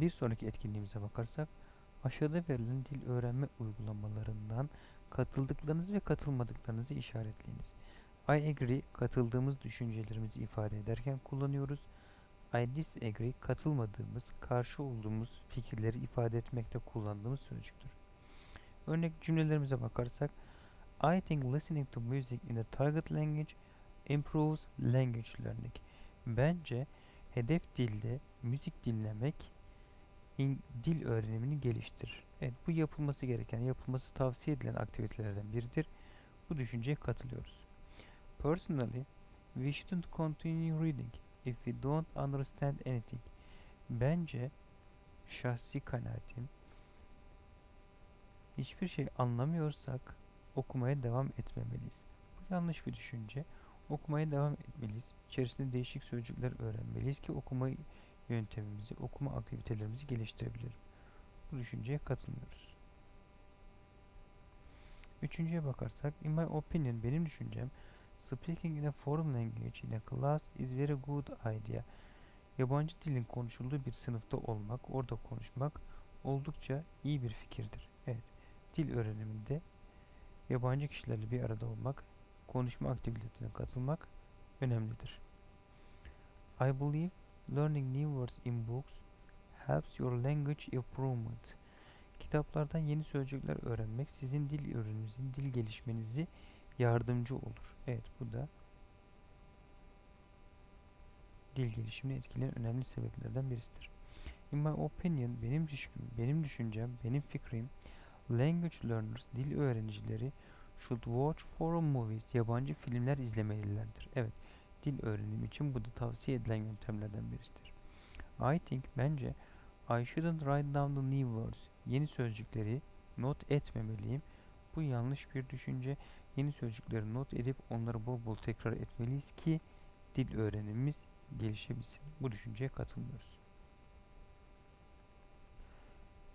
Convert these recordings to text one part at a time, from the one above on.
Bir sonraki etkinliğimize bakarsak aşağıda verilen dil öğrenme uygulamalarından katıldıklarınızı ve katılmadıklarınızı işaretleyiniz. I agree katıldığımız düşüncelerimizi ifade ederken kullanıyoruz. I disagree katılmadığımız, karşı olduğumuz fikirleri ifade etmekte kullandığımız sözcüktür. Örnek cümlelerimize bakarsak I think listening to music in the target language improves language learning. Bence hedef dilde müzik dinlemek dil öğrenimini geliştirir. Evet bu yapılması gereken, yapılması tavsiye edilen aktivitelerden biridir. Bu düşünceye katılıyoruz. Personally, we shouldn't continue reading if we don't understand anything. Bence şahsi kanaatim hiçbir şey anlamıyorsak okumaya devam etmemeliyiz. Bu yanlış bir düşünce. Okumaya devam etmeliyiz. İçerisinde değişik sözcükler öğrenmeliyiz ki okuma yöntemimizi, okuma aktivitelerimizi geliştirebilirim. Bu düşünceye katılmıyoruz. Üçüncüye bakarsak, in my opinion, benim düşüncem, speaking in a foreign language in a class is very good idea. Yabancı dilin konuşulduğu bir sınıfta olmak, orada konuşmak oldukça iyi bir fikirdir. Evet, dil öğreniminde yabancı kişilerle bir arada olmak, konuşma aktivitelerine katılmak önemlidir. I believe learning new words in books helps your language improvement. Kitaplardan yeni sözcükler öğrenmek sizin dil öğreniminizi, dil gelişmenizi yardımcı olur. Evet bu da dil gelişimini etkileyen önemli sebeplerden birisidir. In my opinion, benim, benim düşüncem, benim fikrim, language learners, dil öğrenicileri should watch foreign movies, yabancı filmler izlemelilerdir. Evet, dil öğrenimi için bu da tavsiye edilen yöntemlerden birisidir. I think, bence, I shouldn't write down the new words, yeni sözcükleri not etmemeliyim. Bu yanlış bir düşünce. Yeni sözcükleri not edip onları bol bol tekrar etmeliyiz ki dil öğrenimimiz gelişebilsin. Bu düşünceye katılmıyoruz.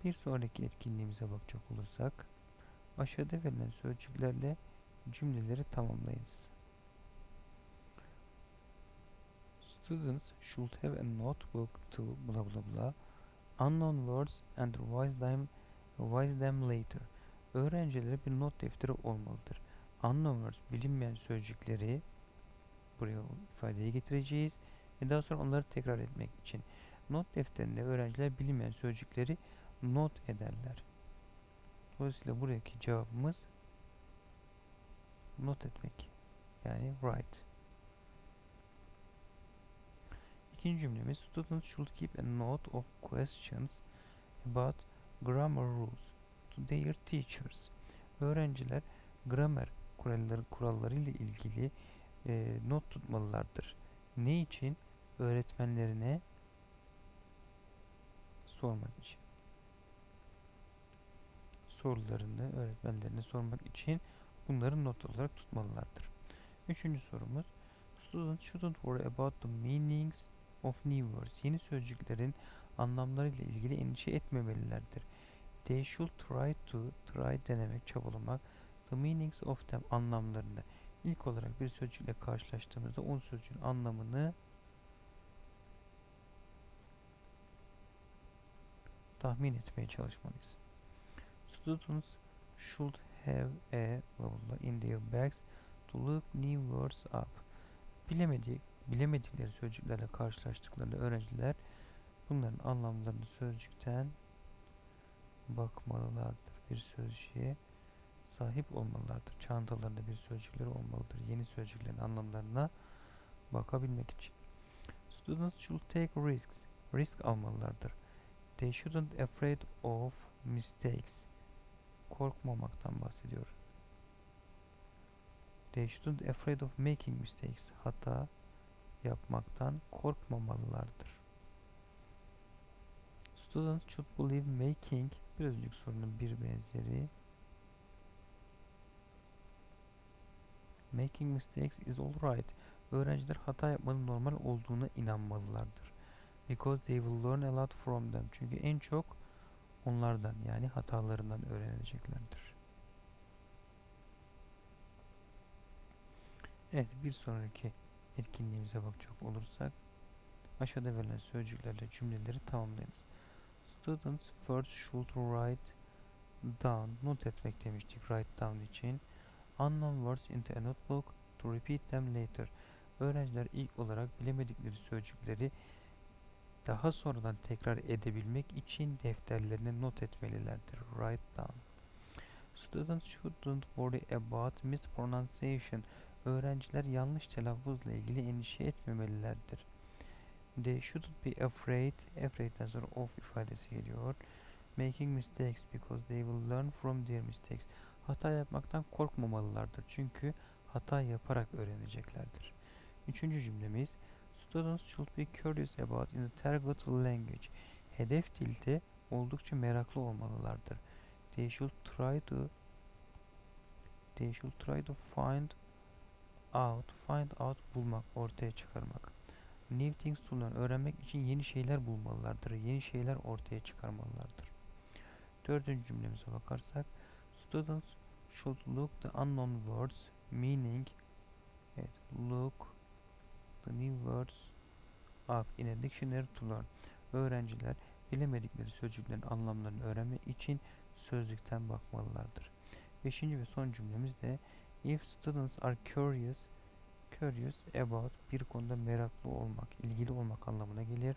Bir sonraki etkinliğimize bakacak olursak aşağıda verilen sözcüklerle cümleleri tamamlayınız. Students should have a notebook to blah blah blah unknown words and revise them, revise them later. Öğrencilere bir not defteri olmalıdır. Unknown words, bilinmeyen sözcükleri buraya ifadeye getireceğiz ve daha sonra onları tekrar etmek için not defterinde öğrenciler bilinmeyen sözcükleri not ederler. Dolayısıyla buradaki cevabımız not etmek. Yani write. İkinci cümlemiz Students should keep a note of questions about grammar rules to their teachers. Öğrenciler gramer kuralları kuralları ile ilgili e, not tutmalılardır. Ne için? Öğretmenlerine sormak için. Sorularını öğretmenlerine sormak için bunları not olarak tutmalılardır. Üçüncü sorumuz Students shouldn't worry about the meanings of new words. Yeni sözcüklerin anlamlarıyla ilgili endişe etmemelilerdir. They should try to, try denemek, çabalamak, the meanings of them anlamlarını. İlk olarak bir sözcükle karşılaştığımızda o sözcüğün anlamını tahmin etmeye çalışmalıyız. Students should have a in their bags to look new words up. Bilemedik, bilemedikleri sözcüklerle karşılaştıklarında öğrenciler bunların anlamlarını sözcükten bakmalılardır. Bir sözcüğe sahip olmalılardır. Çantalarında bir sözcükleri olmalıdır. Yeni sözcüklerin anlamlarına bakabilmek için. Students should take risks. Risk almalılardır. They shouldn't afraid of mistakes. Korkmamaktan bahsediyor. They shouldn't afraid of making mistakes. Hata yapmaktan korkmamalılardır. Students should believe making bir önceki sorunun bir benzeri. Making mistakes is alright. Öğrenciler hata yapmanın normal olduğuna inanmalılardır. Because they will learn a lot from them. Çünkü en çok onlardan yani hatalarından öğreneceklerdir. Evet bir sonraki etkinliğimize bakacak olursak aşağıda verilen sözcüklerle cümleleri tamamlayınız. Students first should write down, not etmek demiştik write down için. Unknown words into a notebook to repeat them later. Öğrenciler ilk olarak bilemedikleri sözcükleri daha sonradan tekrar edebilmek için defterlerine not etmelilerdir. Write down. Students shouldn't worry about mispronunciation. Öğrenciler yanlış telaffuzla ilgili endişe etmemelilerdir. They shouldn't be afraid. Afraid'den sonra of ifadesi geliyor. Making mistakes because they will learn from their mistakes. Hata yapmaktan korkmamalılardır. Çünkü hata yaparak öğreneceklerdir. Üçüncü cümlemiz Students should be curious about in the target language. Hedef dilde oldukça meraklı olmalılardır. They should try to they should try to find out, find out bulmak, ortaya çıkarmak. New things to learn, öğrenmek için yeni şeyler bulmalılardır, yeni şeyler ortaya çıkarmalılardır. Dördüncü cümlemize bakarsak, students should look the unknown words meaning, evet, look the new words up in a dictionary to learn. Öğrenciler bilemedikleri sözcüklerin anlamlarını öğrenmek için sözlükten bakmalılardır. Beşinci ve son cümlemiz de if students are curious curious about bir konuda meraklı olmak, ilgili olmak anlamına gelir.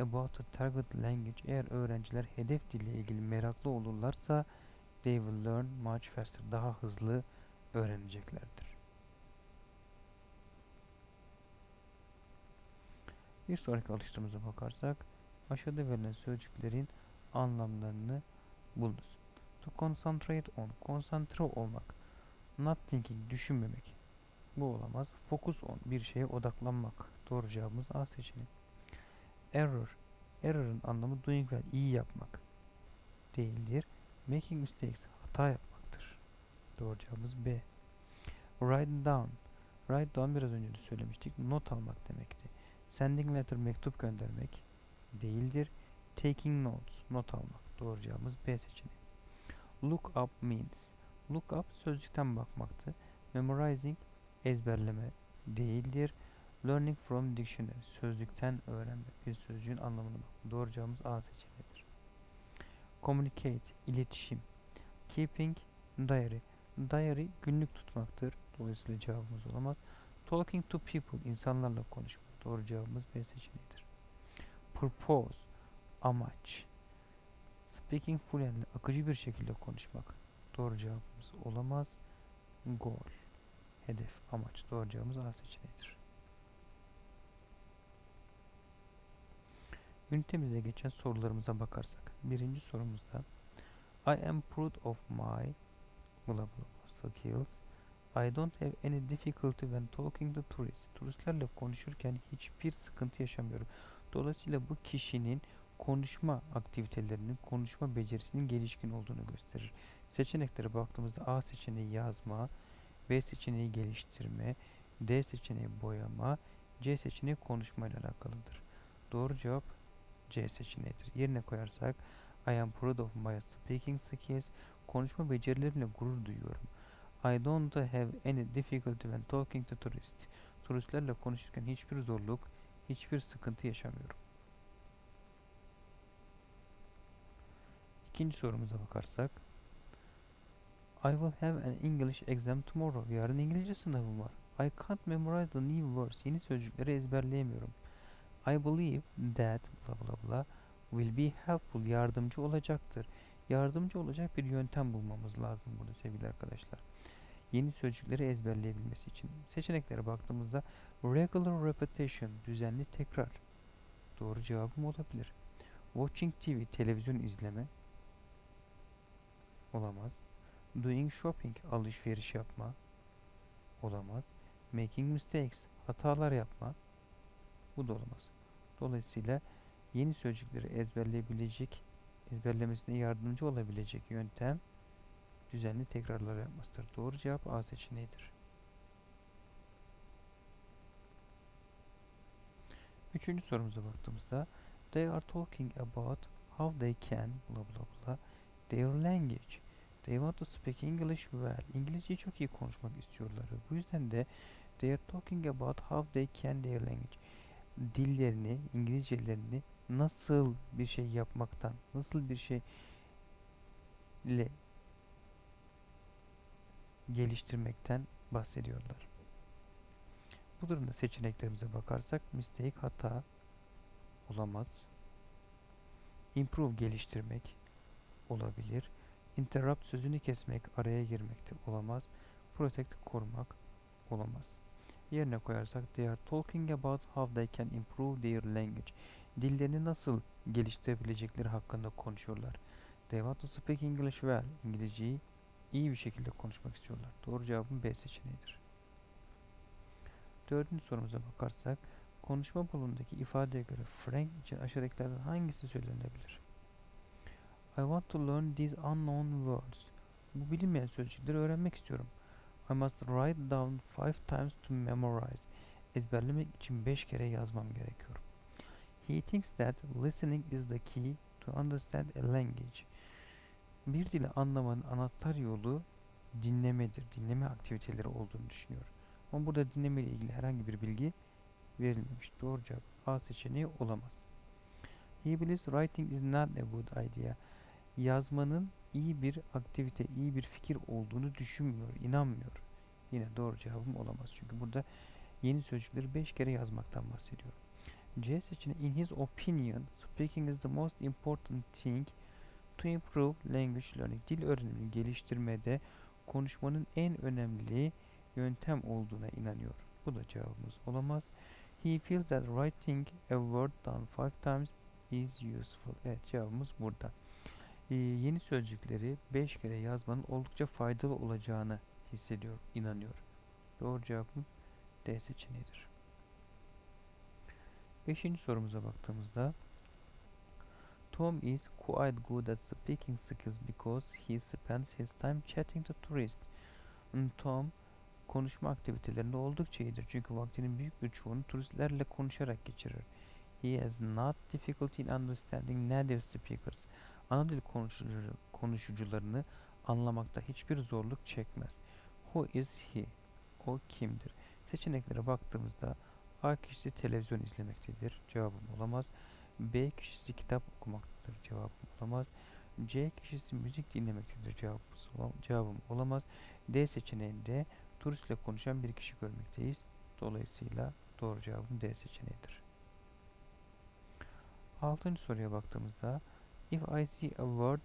About the target language eğer öğrenciler hedef dille ilgili meraklı olurlarsa they will learn much faster daha hızlı öğreneceklerdir. Bir sonraki alıştırmamıza bakarsak aşağıda verilen sözcüklerin anlamlarını bulunuz. To concentrate on, konsantre olmak. Not thinking, düşünmemek. Bu olamaz. Focus on, bir şeye odaklanmak. Doğru cevabımız A seçeneği. Error, error'ın anlamı doing well, iyi yapmak değildir. Making mistakes, hata yapmaktır. Doğru cevabımız B. Write down, write down biraz önce de söylemiştik. Not almak demekti. Sending letter, mektup göndermek değildir. Taking notes, not almak. Doğru cevabımız B seçeneği. Look up means. Look up sözcükten bakmaktı. Memorizing ezberleme değildir. Learning from dictionary sözlükten öğrenmek. Bir sözcüğün anlamını bak. Doğru cevabımız A seçeneğidir. Communicate iletişim. Keeping diary. Diary günlük tutmaktır. Dolayısıyla cevabımız olamaz. Talking to people insanlarla konuşmak. Doğru cevabımız B seçeneğidir. Purpose amaç. Speaking fluently akıcı bir şekilde konuşmak. Doğru cevabımız olamaz. Goal. Hedef, amaç. Doğru cevabımız A seçeneğidir. Ünitemize geçen sorularımıza bakarsak. Birinci sorumuzda I am proud of my blah blah blah skills. I don't have any difficulty when talking to tourists. Turistlerle konuşurken hiçbir sıkıntı yaşamıyorum. Dolayısıyla bu kişinin konuşma aktivitelerinin, konuşma becerisinin gelişkin olduğunu gösterir. Seçeneklere baktığımızda A seçeneği yazma, B seçeneği geliştirme, D seçeneği boyama, C seçeneği konuşma ile alakalıdır. Doğru cevap C seçeneğidir. Yerine koyarsak I am proud of my speaking skills. Konuşma becerilerimle gurur duyuyorum. I don't have any difficulty when talking to tourists. Turistlerle konuşurken hiçbir zorluk, hiçbir sıkıntı yaşamıyorum. İkinci sorumuza bakarsak I will have an English exam tomorrow. Yarın İngilizce sınavım var. I can't memorize the new words. Yeni sözcükleri ezberleyemiyorum. I believe that bla bla bla will be helpful. Yardımcı olacaktır. Yardımcı olacak bir yöntem bulmamız lazım burada sevgili arkadaşlar. Yeni sözcükleri ezberleyebilmesi için. Seçeneklere baktığımızda regular repetition, düzenli tekrar. Doğru cevabım olabilir. Watching TV, televizyon izleme. Olamaz. Doing shopping, alışveriş yapma. Olamaz. Making mistakes, hatalar yapma. Bu da olamaz. Dolayısıyla yeni sözcükleri ezberleyebilecek, ezberlemesine yardımcı olabilecek yöntem düzenli tekrarlar yapmasıdır. Doğru cevap A seçeneğidir. Üçüncü sorumuza baktığımızda They are talking about how they can bla bla bla their language. They want to speak English well. İngilizceyi çok iyi konuşmak istiyorlar. Bu yüzden de they are talking about how they can their language. Dillerini, İngilizcelerini nasıl bir şey yapmaktan, nasıl bir şey ile geliştirmekten bahsediyorlar. Bu durumda seçeneklerimize bakarsak mistake hata olamaz. Improve geliştirmek olabilir. Interrupt sözünü kesmek, araya girmekte olamaz. Protect korumak olamaz. Yerine koyarsak they are talking about how they can improve their language. Dillerini nasıl geliştirebilecekleri hakkında konuşuyorlar. They want to speak English well. İngilizceyi iyi bir şekilde konuşmak istiyorlar. Doğru cevabın B seçeneğidir. Dördüncü sorumuza bakarsak konuşma balonundaki ifadeye göre Frank için aşağıdakilerden hangisi söylenebilir? I want to learn these unknown words. Bu bilinmeyen sözcükleri öğrenmek istiyorum. I must write down five times to memorize. Ezberlemek için beş kere yazmam gerekiyor. He thinks that listening is the key to understand a language. Bir dili anlamanın anahtar yolu dinlemedir. Dinleme aktiviteleri olduğunu düşünüyor. Ama burada dinleme ile ilgili herhangi bir bilgi verilmemiş. Doğru cevap A seçeneği olamaz. He believes writing is not a good idea. Yazmanın iyi bir aktivite, iyi bir fikir olduğunu düşünmüyor, inanmıyor. Yine doğru cevabım olamaz. Çünkü burada yeni sözcükleri 5 kere yazmaktan bahsediyor. C seçeneği in his opinion speaking is the most important thing to improve language learning. Dil öğrenimini geliştirmede konuşmanın en önemli yöntem olduğuna inanıyor. Bu da cevabımız olamaz. He feels that writing a word down five times is useful. Evet cevabımız burada. Ee, yeni sözcükleri 5 kere yazmanın oldukça faydalı olacağını hissediyor, inanıyor. Doğru cevabım D seçeneğidir. Beşinci sorumuza baktığımızda Tom is quite good at speaking skills because he spends his time chatting to tourists. Tom konuşma aktivitelerinde oldukça iyidir. Çünkü vaktinin büyük bir çoğunu turistlerle konuşarak geçirir. He has not difficulty in understanding native speakers. Ana dil konuşucu, konuşucularını anlamakta hiçbir zorluk çekmez. Who is he? O kimdir? Seçeneklere baktığımızda A kişisi televizyon izlemektedir. Cevabım olamaz. B kişisi kitap okumaktadır. Cevabım olamaz. C kişisi müzik dinlemektedir. Cevabım olamaz. D seçeneğinde turistle konuşan bir kişi görmekteyiz. Dolayısıyla doğru cevabım D seçeneğidir. Altıncı soruya baktığımızda If I see a word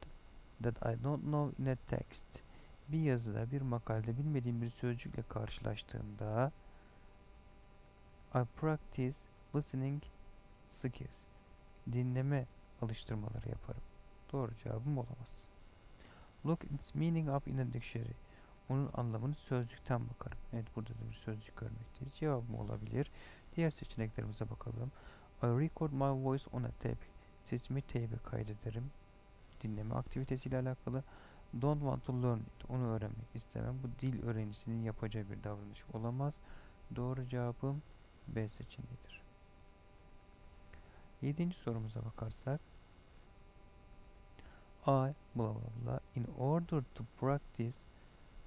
that I don't know in a text bir yazıda bir makalede bilmediğim bir sözcükle karşılaştığımda I practice listening skills dinleme alıştırmaları yaparım. Doğru cevabım olamaz. Look its meaning up in a dictionary. Onun anlamını sözcükten bakarım. Evet burada da bir sözcük görmekteyiz. Cevabım olabilir. Diğer seçeneklerimize bakalım. I record my voice on a tape. Sesimi teybe kaydederim. Dinleme aktivitesiyle alakalı. Don't want to learn it. Onu öğrenmek istemem. Bu dil öğrencisinin yapacağı bir davranış olamaz. Doğru cevabım B seçeneğidir. Yedinci sorumuza bakarsak I blah blah blah in order to practice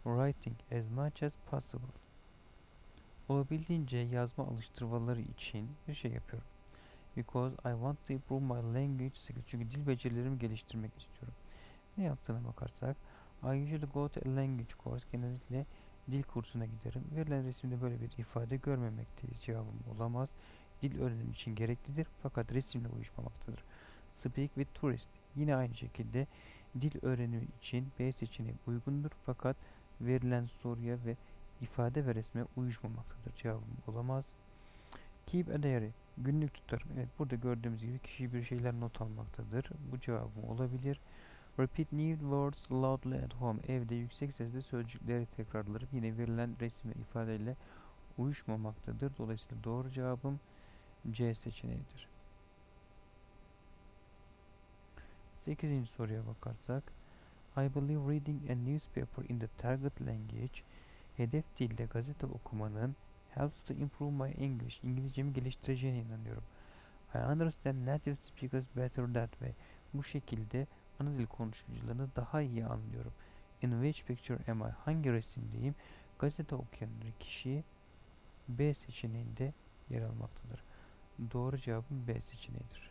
writing as much as possible olabildiğince yazma alıştırmaları için bir şey yapıyorum. Because I want to improve my language skills. Çünkü dil becerilerimi geliştirmek istiyorum. Ne yaptığına bakarsak I usually go to a language course. Genellikle dil kursuna giderim. Verilen resimde böyle bir ifade görmemekteyiz. Cevabım olamaz. Dil öğrenim için gereklidir fakat resimle uyuşmamaktadır. Speak with tourist. Yine aynı şekilde dil öğrenimi için B seçeneği uygundur fakat verilen soruya ve ifade ve resme uyuşmamaktadır. Cevabım olamaz. Keep a diary. Günlük tutarım. Evet burada gördüğümüz gibi kişi bir şeyler not almaktadır. Bu cevabım olabilir. Repeat new words loudly at home. Evde yüksek sesle sözcükleri tekrarlarım. Yine verilen resim ve ifadeyle uyuşmamaktadır. Dolayısıyla doğru cevabım C seçeneğidir. 8. soruya bakarsak I believe reading a newspaper in the target language hedef dilde gazete okumanın helps to improve my English. İngilizcemi geliştireceğine inanıyorum. I understand native speakers better that way. Bu şekilde ana dil konuşucularını daha iyi anlıyorum. In which picture am I? Hangi resimdeyim? Gazete okuyan kişi B seçeneğinde yer almaktadır. Doğru cevabım B seçeneğidir.